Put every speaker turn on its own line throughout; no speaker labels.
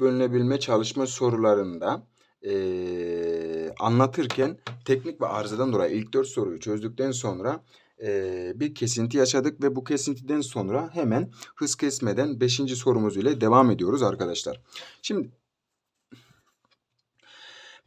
bölünebilme çalışma sorularında eee, anlatırken teknik ve arızadan dolayı ilk dört soruyu çözdükten sonra eee, bir kesinti yaşadık ve bu kesintiden sonra hemen hız kesmeden beşinci sorumuz ile devam ediyoruz arkadaşlar. Şimdi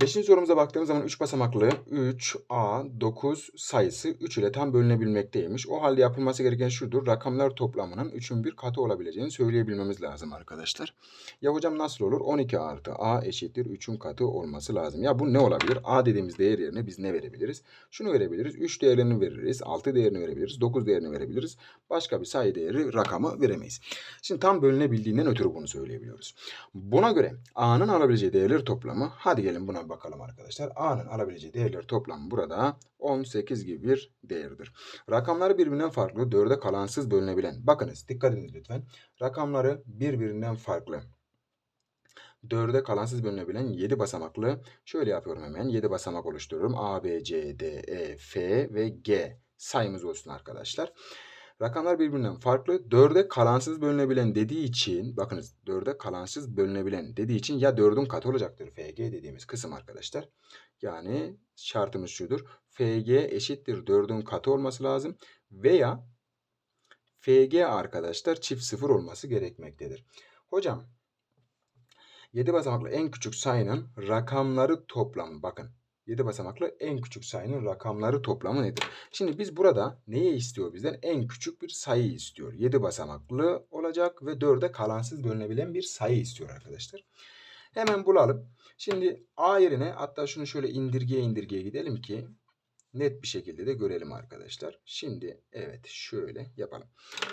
Beşinci sorumuza baktığımız zaman 3 basamaklı 3A9 sayısı 3 ile tam bölünebilmekteymiş. O halde yapılması gereken şudur. Rakamlar toplamının 3'ün bir katı olabileceğini söyleyebilmemiz lazım arkadaşlar. Ya hocam nasıl olur? 12 artı A eşittir 3'ün katı olması lazım. Ya bu ne olabilir? A dediğimiz değer yerine biz ne verebiliriz? Şunu verebiliriz. 3 değerini veririz. 6 değerini verebiliriz. 9 değerini verebiliriz. Başka bir sayı değeri rakamı veremeyiz. Şimdi tam bölünebildiğinden ötürü bunu söyleyebiliyoruz. Buna göre A'nın alabileceği değerler toplamı hadi gelin buna bakalım arkadaşlar. A'nın alabileceği değerler toplamı burada 18 gibi bir değerdir. Rakamları birbirinden farklı 4'e kalansız bölünebilen. Bakınız dikkat edin lütfen. Rakamları birbirinden farklı. 4'e kalansız bölünebilen 7 basamaklı. Şöyle yapıyorum hemen. 7 basamak oluştururum. A, B, C, D, E, F ve G sayımız olsun arkadaşlar. Rakamlar birbirinden farklı. 4'e kalansız bölünebilen dediği için bakınız 4'e kalansız bölünebilen dediği için ya 4'ün katı olacaktır FG dediğimiz kısım arkadaşlar. Yani şartımız şudur. FG eşittir 4'ün katı olması lazım. Veya FG arkadaşlar çift sıfır olması gerekmektedir. Hocam 7 basamaklı en küçük sayının rakamları toplamı bakın 7 basamaklı en küçük sayının rakamları toplamı nedir? Şimdi biz burada neyi istiyor bizden? En küçük bir sayı istiyor. 7 basamaklı olacak ve 4'e kalansız bölünebilen bir sayı istiyor arkadaşlar. Hemen bulalım. Şimdi A yerine hatta şunu şöyle indirgeye indirgeye gidelim ki net bir şekilde de görelim arkadaşlar. Şimdi evet şöyle yapalım.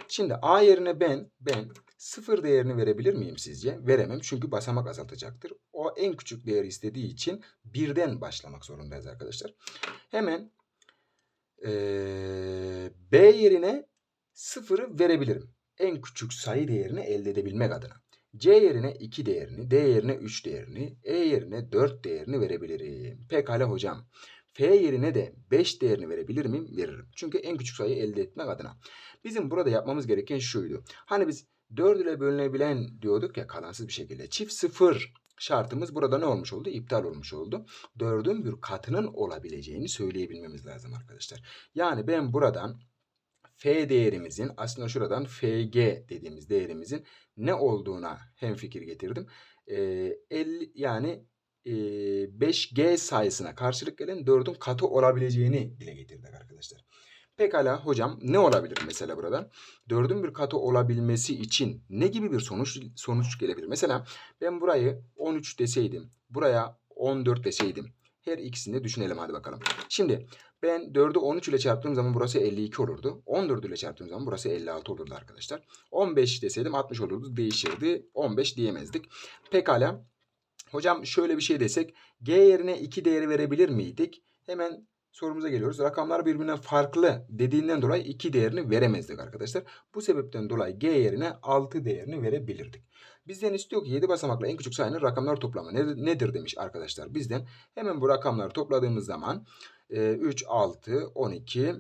Şimdi A yerine ben ben sıfır değerini verebilir miyim sizce? Veremem çünkü basamak azaltacaktır. O en küçük değeri istediği için birden başlamak zorundayız arkadaşlar. Hemen ee, B yerine sıfırı verebilirim. En küçük sayı değerini elde edebilmek adına. C yerine 2 değerini, D yerine 3 değerini, E yerine 4 değerini verebilirim. Pekala hocam. F yerine de 5 değerini verebilir miyim? Veririm. Çünkü en küçük sayıyı elde etmek adına. Bizim burada yapmamız gereken şuydu. Hani biz 4 ile bölünebilen diyorduk ya kalansız bir şekilde. Çift sıfır şartımız burada ne olmuş oldu? İptal olmuş oldu. 4'ün bir katının olabileceğini söyleyebilmemiz lazım arkadaşlar. Yani ben buradan F değerimizin aslında şuradan FG dediğimiz değerimizin ne olduğuna hem fikir getirdim. Ee, 50 yani 5G sayısına karşılık gelen 4'ün katı olabileceğini dile getirdik arkadaşlar. Pekala hocam ne olabilir mesela burada? 4'ün bir katı olabilmesi için ne gibi bir sonuç sonuç gelebilir? Mesela ben burayı 13 deseydim, buraya 14 deseydim. Her ikisini de düşünelim hadi bakalım. Şimdi ben 4'ü 13 ile çarptığım zaman burası 52 olurdu. 14 ile çarptığım zaman burası 56 olurdu arkadaşlar. 15 deseydim 60 olurdu değişirdi. 15 diyemezdik. Pekala Hocam şöyle bir şey desek G yerine 2 değeri verebilir miydik? Hemen sorumuza geliyoruz. Rakamlar birbirinden farklı dediğinden dolayı 2 değerini veremezdik arkadaşlar. Bu sebepten dolayı G yerine 6 değerini verebilirdik. Bizden istiyor ki 7 basamaklı en küçük sayının rakamlar toplamı nedir demiş arkadaşlar. Bizden hemen bu rakamları topladığımız zaman 3, 6, 12,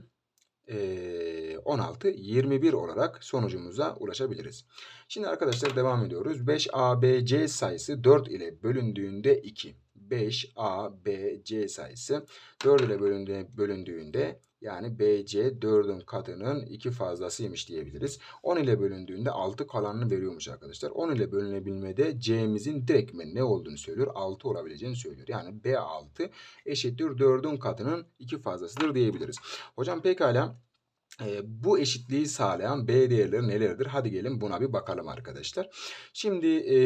16, 21 olarak sonucumuza ulaşabiliriz. Şimdi arkadaşlar devam ediyoruz. 5ABC sayısı 4 ile bölündüğünde 2. 5ABC sayısı 4 ile bölündüğünde yani BC 4'ün katının 2 fazlasıymış diyebiliriz. 10 ile bölündüğünde 6 kalanını veriyormuş arkadaşlar. 10 ile bölünebilmede C'mizin direkt ne olduğunu söylüyor? 6 olabileceğini söylüyor. Yani B6 eşittir 4'ün katının 2 fazlasıdır diyebiliriz. Hocam pekala e, bu eşitliği sağlayan B değerleri nelerdir? Hadi gelin buna bir bakalım arkadaşlar. Şimdi e,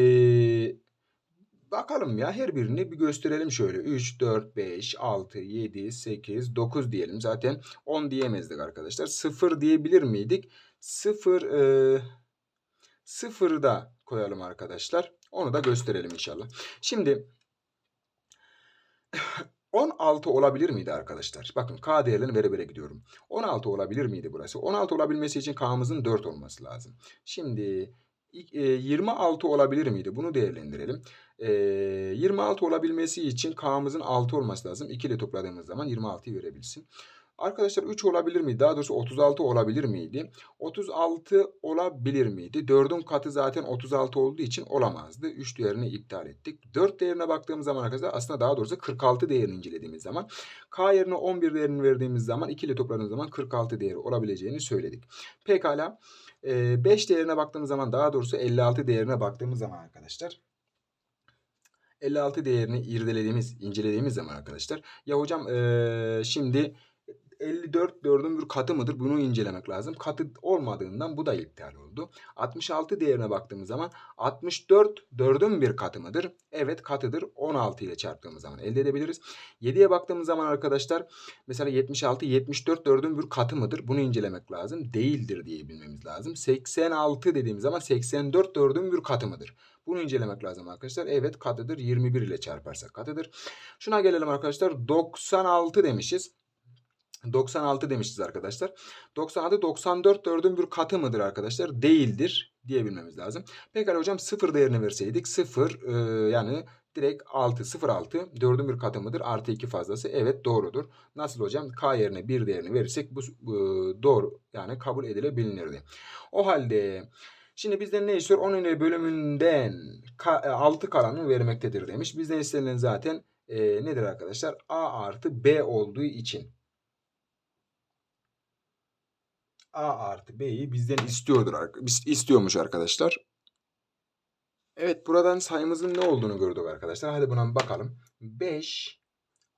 bakalım ya her birini bir gösterelim şöyle. 3, 4, 5, 6, 7, 8, 9 diyelim. Zaten 10 diyemezdik arkadaşlar. 0 diyebilir miydik? 0 e, 0 da koyalım arkadaşlar. Onu da gösterelim inşallah. Şimdi 16 olabilir miydi arkadaşlar? Bakın K değerlerini vere vere gidiyorum. 16 olabilir miydi burası? 16 olabilmesi için K'mızın 4 olması lazım. Şimdi 26 e, olabilir miydi? Bunu değerlendirelim. 26 e, olabilmesi için K'mızın 6 olması lazım. 2 ile topladığımız zaman 26'yı verebilsin. Arkadaşlar 3 olabilir miydi? Daha doğrusu 36 olabilir miydi? 36 olabilir miydi? 4'ün katı zaten 36 olduğu için olamazdı. 3 değerini iptal ettik. 4 değerine baktığımız zaman arkadaşlar aslında daha doğrusu 46 değerini incelediğimiz zaman K yerine 11 değerini verdiğimiz zaman 2 ile topladığımız zaman 46 değeri olabileceğini söyledik. Pekala 5 değerine baktığımız zaman daha doğrusu 56 değerine baktığımız zaman arkadaşlar 56 değerini irdelediğimiz, incelediğimiz zaman arkadaşlar ya hocam ee, şimdi 54 4'ün bir katı mıdır? Bunu incelemek lazım. Katı olmadığından bu da iptal oldu. 66 değerine baktığımız zaman 64 4'ün bir katı mıdır? Evet katıdır. 16 ile çarptığımız zaman elde edebiliriz. 7'ye baktığımız zaman arkadaşlar mesela 76 74 4'ün bir katı mıdır? Bunu incelemek lazım. Değildir diye bilmemiz lazım. 86 dediğimiz zaman 84 4'ün bir katı mıdır? Bunu incelemek lazım arkadaşlar. Evet katıdır. 21 ile çarparsak katıdır. Şuna gelelim arkadaşlar. 96 demişiz. 96 demişiz arkadaşlar. 96 94 4'ün bir katı mıdır arkadaşlar? Değildir diyebilmemiz lazım. Pekala hocam 0 değerini verseydik 0 e, yani direkt 6 0 6 4'ün bir katı mıdır? Artı 2 fazlası. Evet doğrudur. Nasıl hocam? K yerine 1 değerini verirsek bu, bu doğru yani kabul edilebilirdi. O halde Şimdi bizden ne istiyor? 10 ile bölümünden 6 kalanı vermektedir demiş. Bizden istenilen zaten e, nedir arkadaşlar? A artı B olduğu için. A artı B'yi bizden istiyordur. istiyormuş arkadaşlar. Evet buradan sayımızın ne olduğunu gördük arkadaşlar. Hadi buna bakalım. 5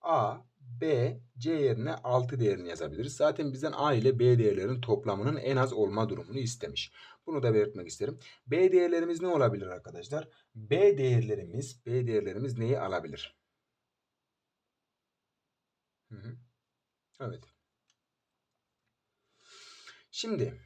A B C yerine 6 değerini yazabiliriz. Zaten bizden A ile B değerlerinin toplamının en az olma durumunu istemiş. Bunu da belirtmek isterim. B değerlerimiz ne olabilir arkadaşlar? B değerlerimiz B değerlerimiz neyi alabilir? Hı hı. Evet. Şimdi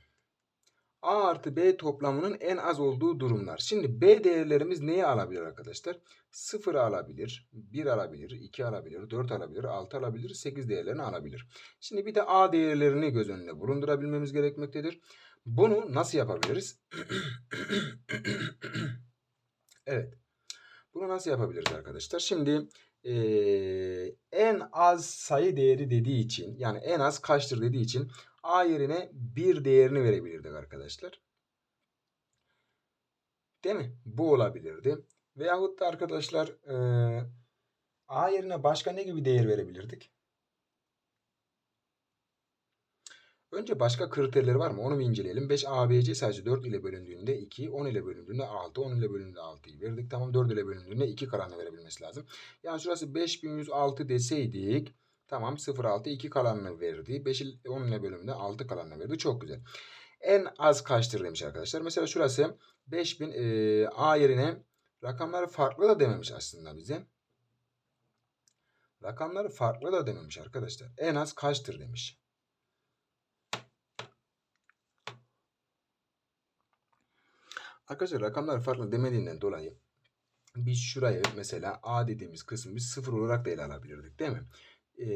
A artı B toplamının en az olduğu durumlar. Şimdi B değerlerimiz neyi alabilir arkadaşlar? 0 alabilir, 1 alabilir, 2 alabilir, 4 alabilir, 6 alabilir, 8 değerlerini alabilir. Şimdi bir de A değerlerini göz önüne bulundurabilmemiz gerekmektedir. Bunu nasıl yapabiliriz? evet. Bunu nasıl yapabiliriz arkadaşlar? Şimdi ee, en az sayı değeri dediği için yani en az kaçtır dediği için A yerine bir değerini verebilirdik arkadaşlar. Değil mi? Bu olabilirdi. Veyahut da arkadaşlar e, A yerine başka ne gibi değer verebilirdik? Önce başka kriterleri var mı? Onu bir inceleyelim. 5 ABC sadece 4 ile bölündüğünde 2, 10 ile bölündüğünde 6, 10 ile bölündüğünde 6'yı verdik. Tamam 4 ile bölündüğünde 2 kalanını verebilmesi lazım. Yani şurası 5106 deseydik Tamam 0,6 2 kalanını verdi. 5 ile 10 ile bölümünde 6 kalanını verdi. Çok güzel. En az kaçtır demiş arkadaşlar. Mesela şurası 5000 e, A yerine rakamları farklı da dememiş aslında bize. Rakamları farklı da dememiş arkadaşlar. En az kaçtır demiş. Arkadaşlar rakamlar farklı demediğinden dolayı biz şurayı mesela A dediğimiz kısmı biz sıfır olarak da ele alabilirdik değil mi? E,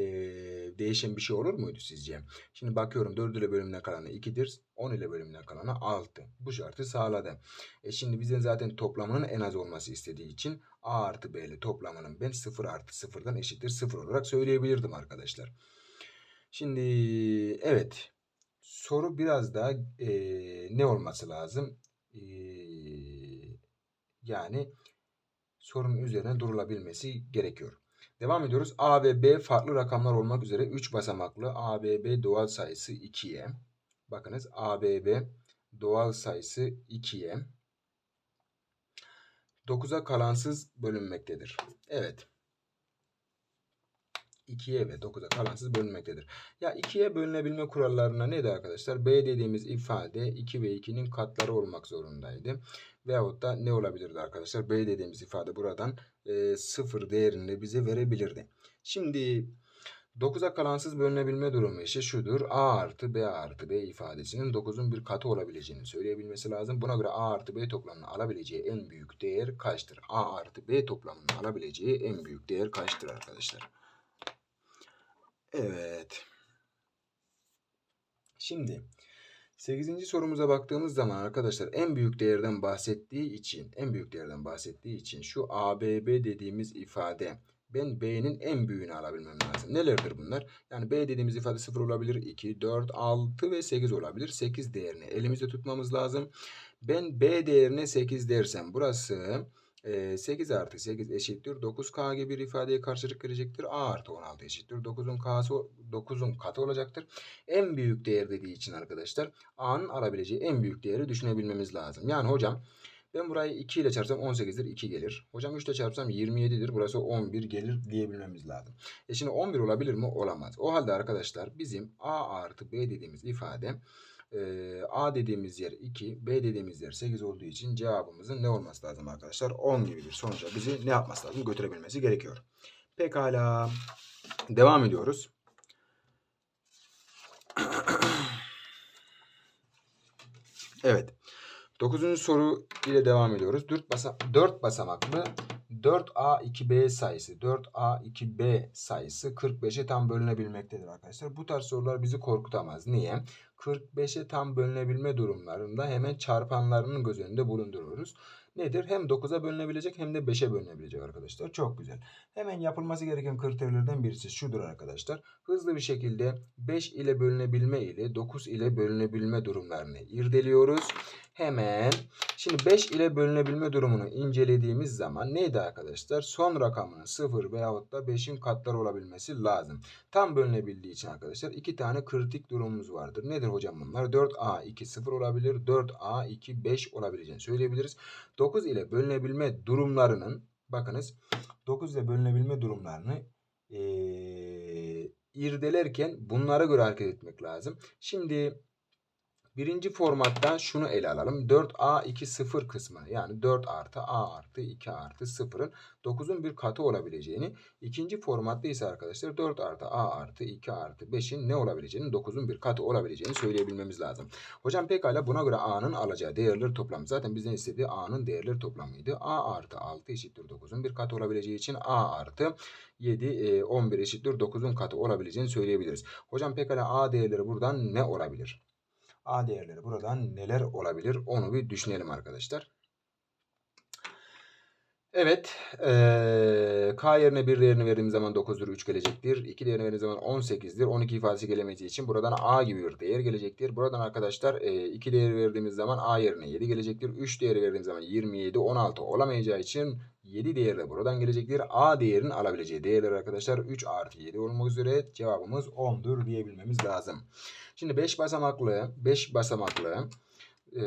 değişen bir şey olur muydu sizce? Şimdi bakıyorum 4 ile bölümüne kalanı 2'dir. 10 ile bölümüne kalanı 6. Bu şartı sağladı. E şimdi bizden zaten toplamının en az olması istediği için A artı B ile toplamının ben 0 artı 0'dan eşittir 0 olarak söyleyebilirdim arkadaşlar. Şimdi evet soru biraz daha e, ne olması lazım? E, yani sorunun üzerine durulabilmesi gerekiyor. Devam ediyoruz. A ve B farklı rakamlar olmak üzere 3 basamaklı A, B, B doğal sayısı 2'ye. Bakınız A, B, B doğal sayısı 2'ye. 9'a kalansız bölünmektedir. Evet. 2'ye ve 9'a kalansız bölünmektedir. Ya 2'ye bölünebilme kurallarına neydi arkadaşlar? B dediğimiz ifade 2 ve 2'nin katları olmak zorundaydı. Veyahut da ne olabilirdi arkadaşlar? B dediğimiz ifade buradan e, 0 değerini bize verebilirdi. Şimdi 9'a kalansız bölünebilme durumu ise şudur. A artı B artı B ifadesinin 9'un bir katı olabileceğini söyleyebilmesi lazım. Buna göre A artı B toplamını alabileceği en büyük değer kaçtır? A artı B toplamını alabileceği en büyük değer kaçtır arkadaşlar? Evet. Şimdi 8. sorumuza baktığımız zaman arkadaşlar en büyük değerden bahsettiği için en büyük değerden bahsettiği için şu ABB dediğimiz ifade ben B'nin en büyüğünü alabilmem lazım. Nelerdir bunlar? Yani B dediğimiz ifade 0 olabilir, 2, 4, 6 ve 8 olabilir. 8 değerini elimizde tutmamız lazım. Ben B değerine 8 dersem burası 8 artı 8 eşittir 9K gibi bir ifadeye karşılık verecektir. A artı 16 eşittir 9'un K'sı 9'un katı olacaktır. En büyük değer dediği için arkadaşlar A'nın alabileceği en büyük değeri düşünebilmemiz lazım. Yani hocam ben burayı 2 ile çarpsam 18'dir 2 gelir. Hocam 3 ile çarpsam 27'dir burası 11 gelir diyebilmemiz lazım. E şimdi 11 olabilir mi? Olamaz. O halde arkadaşlar bizim A artı B dediğimiz ifade e, A dediğimiz yer 2, B dediğimiz yer 8 olduğu için cevabımızın ne olması lazım arkadaşlar? 10 gibi bir sonuca bizi ne yapması lazım? Götürebilmesi gerekiyor. Pekala. Devam ediyoruz. Evet. Dokuzuncu soru ile devam ediyoruz. 4, basa 4 basamaklı 4A2B sayısı 4A2B sayısı 45'e tam bölünebilmektedir arkadaşlar. Bu tarz sorular bizi korkutamaz. Niye? 45'e tam bölünebilme durumlarında hemen çarpanlarının göz önünde bulunduruyoruz. Nedir? Hem 9'a bölünebilecek hem de 5'e bölünebilecek arkadaşlar. Çok güzel. Hemen yapılması gereken kriterlerden birisi şudur arkadaşlar. Hızlı bir şekilde 5 ile bölünebilme ile 9 ile bölünebilme durumlarını irdeliyoruz. Hemen şimdi 5 ile bölünebilme durumunu incelediğimiz zaman neydi arkadaşlar? Son rakamının 0 veyahut da 5'in katları olabilmesi lazım. Tam bölünebildiği için arkadaşlar iki tane kritik durumumuz vardır. Nedir hocam bunlar? 4A2 0 olabilir. 4A2 5 olabileceğini söyleyebiliriz. 9 ile bölünebilme durumlarının bakınız 9 ile bölünebilme durumlarını ee, irdelerken bunlara göre hareket etmek lazım. Şimdi birinci formatta şunu ele alalım. 4A2 0 kısmını yani 4 artı A artı 2 artı 0'ın 9'un bir katı olabileceğini. ikinci formatta ise arkadaşlar 4 artı A artı 2 artı 5'in ne olabileceğini 9'un bir katı olabileceğini söyleyebilmemiz lazım. Hocam pekala buna göre A'nın alacağı değerler toplamı. Zaten bizden istediği A'nın değerleri toplamıydı. A artı 6 eşittir 9'un bir katı olabileceği için A artı 7, 11 eşittir 9'un katı olabileceğini söyleyebiliriz. Hocam pekala A değerleri buradan ne olabilir? A değerleri buradan neler olabilir onu bir düşünelim arkadaşlar. Evet. Ee, K yerine 1 değerini verdiğimiz zaman 9'dur 3 gelecektir. 2 değerini verdiğimiz zaman 18'dir. 12 ifadesi gelemeyeceği için buradan A gibi bir değer gelecektir. Buradan arkadaşlar 2 e, değeri verdiğimiz zaman A yerine 7 gelecektir. 3 değeri verdiğimiz zaman 27, 16 olamayacağı için 7 değeri de buradan gelecektir. A değerinin alabileceği değerler arkadaşlar 3 artı 7 olmak üzere cevabımız 10'dur diyebilmemiz lazım. Şimdi 5 basamaklı 5 basamaklı e,